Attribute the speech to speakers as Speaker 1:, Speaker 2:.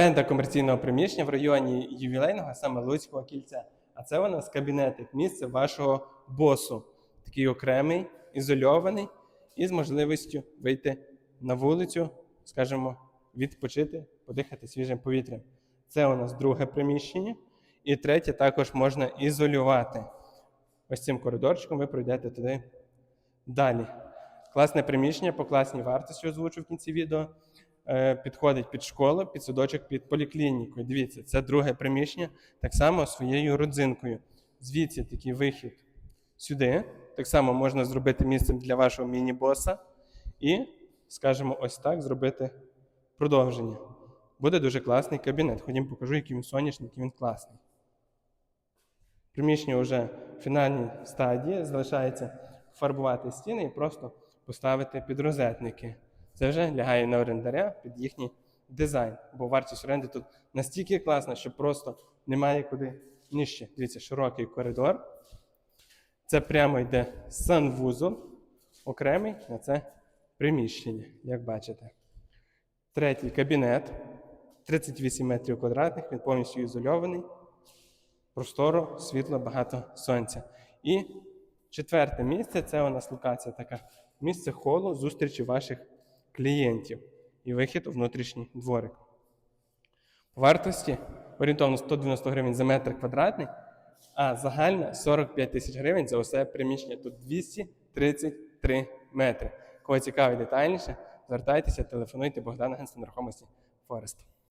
Speaker 1: Оренда комерційного приміщення в районі ювілейного, саме Луцького кільця. А це у нас кабінетик, місце вашого босу. Такий окремий, ізольований і з можливістю вийти на вулицю, скажімо, відпочити, подихати свіжим повітрям. Це у нас друге приміщення. І третє також можна ізолювати. Ось цим коридорчиком ви пройдете туди далі. Класне приміщення по класній вартості озвучу в кінці відео. Е, Підходить під школу, під садочок, під поліклініку. Дивіться, це друге приміщення, так само своєю родзинкою. Звідси такий вихід сюди. Так само можна зробити місцем для вашого міні-боса. І, скажімо, ось так зробити продовження. Буде дуже класний кабінет. Ходім покажу, який він сонячний, який він класний. Приміщення вже в фінальній стадії. Залишається фарбувати стіни і просто поставити підрозетники. Це вже лягає на орендаря під їхній дизайн. Бо вартість оренди тут настільки класна, що просто немає куди нижче. Дивіться, широкий коридор. Це прямо йде санвузол, окремий на це приміщення, як бачите. Третій кабінет. 38 метрів квадратних, він повністю ізольований просторо, світло, багато сонця. І четверте місце це у нас локація така. Місце холу зустрічі ваших клієнтів і вихід у внутрішній дворик. По вартості орієнтовно 190 гривень за метр квадратний, а загальна 45 тисяч гривень за усе приміщення. Тут 233 метри. Кого цікавить детальніше, звертайтеся, телефонуйте Богдана Агентство нерухомості Форест.